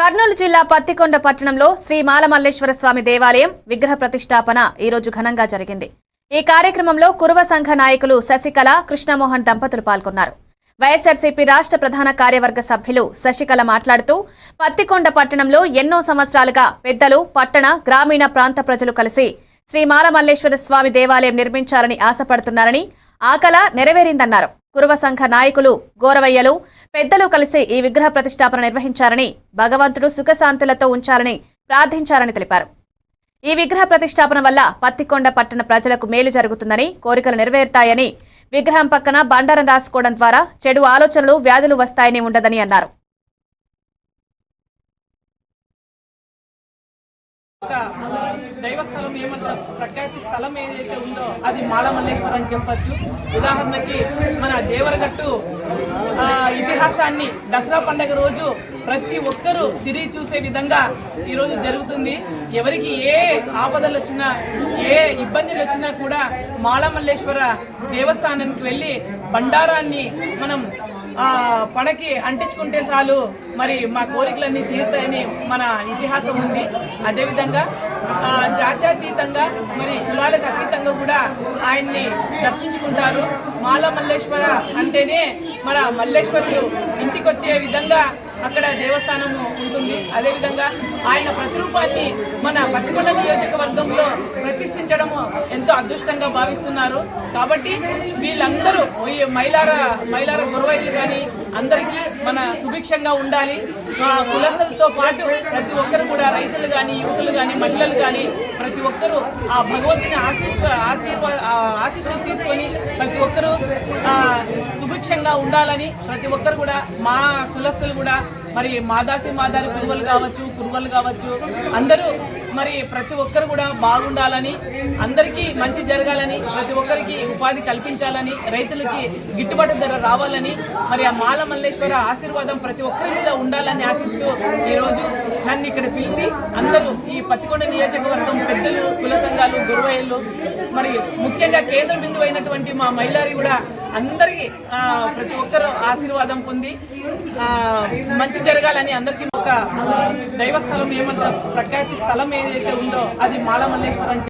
కర్నూలు జిల్లా పత్తికొండ పట్టణంలో శ్రీ మాలమల్లేశ్వర స్వామి దేవాలయం విగ్రహ ప్రతిష్టాపన ఈరోజు ఘనంగా జరిగింది. ఈ కార్యక్రమంలో కురువ సంఘ నాయకులు శశికళ కృష్ణమోహన్ దంపతులు పాల్గొన్నారు. వైఎస్ఆర్సీపీ రాష్ట్ర ప్రధాన కార్యవర్గ సభ్యులు శశికళ మాట్లాడుతూ పత్తికొండ పట్టణంలో ఎన్నో సంవత్సరాలుగా పెద్దలు పట్టణ గ్రామీణ ప్రాంత ప్రజలు కలిసి శ్రీ మాలమల్లేశ్వర స్వామి దేవాలయం నిర్మించాలని ఆశపడుతున్నారని ఆ నెరవేరిందన్నారు. కురువ సంఘ నాయకులు గోరవయ్యలు పెద్దలు కలిసి ఈ విగ్రహ ప్రతిష్టాపన నిర్వహించారని భగవంతుడు సుఖశాంతులతో ఉంచాలని ప్రార్థించారని తెలిపారు. ఈ విగ్రహ ప్రతిష్టాపన వల్ల పత్తికొండ పట్టణ ప్రజలకు మేలు జరుగుతుందని కోరికలు నెరవేరుతాయని విగ్రహం పక్కన బండారం రాసుకోవడం ద్వారా చెడు ఆలోచనలు వ్యాధులు వస్తాయని ఉండదని అన్నారు. దైవస్థలం ఏమంటారు ప్రఖ్యాతి స్థలం ఏదైతే ఉందో అది మాళమల్లేశ్వరం అని చెప్పొచ్చు. ఉదాహరణకి మన దేవరగట్టు ఇతిహాసాన్ని దసరా పండగ రోజు ప్రతి ఒక్కరూ తిరిగి చూసే విధంగా ఈరోజు జరుగుతుంది. ఎవరికి ఏ ఆపదలు వచ్చినా ఏ ఇబ్బందులు వచ్చినా కూడా మాళమల్లేశ్వర దేవస్థానానికి వెళ్ళి బండారాన్ని మనం పడకి అంటించుకుంటే చాలు. మరి మా కోరికలన్నీ తీరుతాయని మన ఇతిహాసం ఉంది. అదేవిధంగా జాత్యాతీతంగా మరి కులాలకు అతీతంగా కూడా ఆయన్ని దర్శించుకుంటారు. మాల మల్లేశ్వర అంటేనే మన మల్లేశ్వరులు ఇంటికి వచ్చే విధంగా అక్కడ దేవస్థానం ఉంటుంది. అదేవిధంగా ఆయన ప్రతిరూపాన్ని మన పత్తికొండ నియోజకవర్గంలో ప్రతిష్ఠించడము ఎంతో అదృష్టంగా భావిస్తున్నారు. కాబట్టి వీళ్ళందరూ ఈ మైలార మైలార గురవైలు కానీ అందరికీ మన సుభిక్షంగా ఉండాలి. మా కులస్తులతో పాటు ప్రతి ఒక్కరు కూడా రైతులు కానీ యువకులు కానీ మహిళలు కానీ ప్రతి ఒక్కరూ ఆ భగవంతుని ఆశీస్ ఆశీర్వా ఆశీస్సులు తీసుకొని ప్రతి ఒక్కరూ విధంగా ఉండాలని ప్రతి ఒక్కరు కూడా మా కులస్తులు కూడా మరి మాదాసి మాదారి కురువలు కావచ్చు కురువలు కావచ్చు అందరూ మరి ప్రతి ఒక్కరు కూడా బాగుండాలని అందరికీ మంచి జరగాలని ప్రతి ఒక్కరికి ఉపాధి కల్పించాలని రైతులకి గిట్టుబాటు ధర రావాలని మరి ఆ మాల మల్లేశ్వర ఆశీర్వాదం ప్రతి ఒక్కరి మీద ఉండాలని ఆశిస్తూ ఈరోజు నన్ను ఇక్కడ పిలిచి అందరూ ఈ పత్తికొండ నియోజకవర్గం పెద్దలు కుల సంఘాలు గురువయ్యలు మరి ముఖ్యంగా కేంద్ర బిందువు అయినటువంటి మా మైలారి కూడా అందరికీ ప్రతి ఒక్కరు ఆశీర్వాదం పొంది ఆ, మంచి జరగాలని అందరికీ ఒక దైవస్థలం ఏమంటారు? ప్రఖ్యాతి స్థలం ఏదైతే ఉందో అది మాలమల్లేశ్వరం